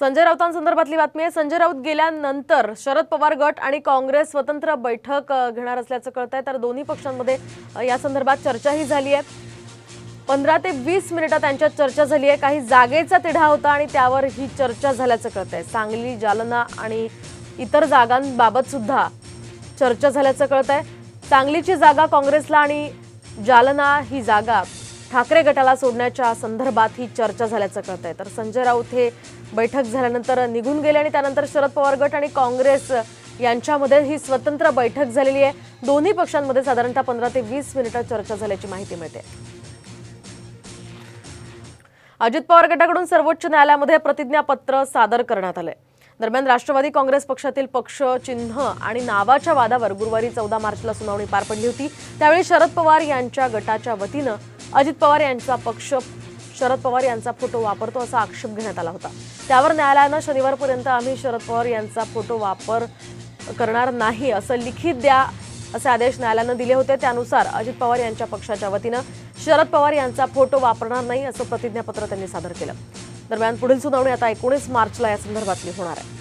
संजय राऊतांसंदर्भातली बातमी आहे. संजय राऊत गेल्यानंतर शरद पवार गट आणि काँग्रेस स्वतंत्र बैठक घेणार असल्याचं कळत आहे तर दोन्ही पक्षांमध्ये या संदर्भात चर्चाही झाली आहे. पंधरा ते वीस मिनिटं त्यांच्यात चर्चा झाली आहे. काही जागेचा तिढा होता आणि त्यावर ही चर्चा झाल्याचं कळत आहे सांगली जालना आणि इतर जागांबाबत सुद्धा चर्चा झाल्याचं कळत आहे सांगलीची जागा काँग्रेसला आणि जालना ही जागा ठाकरे गटाला सोडण्याच्या संदर्भात ही चर्चा झाल्याचं कळत आहे तर संजय राऊत हे बैठक झाल्यानंतर निघून गेले आणि त्यानंतर शरद पवार गट आणि काँग्रेस यांच्यामध्ये ही स्वतंत्र बैठक झालेली आहे. दोन्ही पक्षांमध्ये साधारणतः पंधरा ते वीस मिनिटं चर्चा झाल्याची माहिती मिळते. अजित पवार गटाकडून सर्वोच्च न्यायालयामध्ये प्रतिज्ञापत्र सादर करण्यात आलंय. दरम्यान राष्ट्रवादी काँग्रेस पक्षातील पक्ष चिन्ह आणि नावाच्या वादावर गुरुवारी चौदा मार्चला सुनावणी पार पडली होती. त्यावेळी शरद पवार यांच्या गटाच्या वतीनं अजित पवार यांचा पक्ष शरद पवार यांचा फोटो वापरतो असा आक्षेप घेण्यात आला होता. त्यावर न्यायालयानं शनिवारपर्यंत आम्ही शरद पवार यांचा फोटो वापर करणार नाही असं लिखित द्या असे आदेश न्यायालयानं दिले होते. त्यानुसार अजित पवार यांच्या पक्षाच्या वतीनं शरद पवार यांचा फोटो वापरणार नाही असं प्रतिज्ञापत्र त्यांनी सादर केलं. दरम्यान पुढील सुनावणी आता एकोणीस मार्चला या संदर्भातली होणार आहे.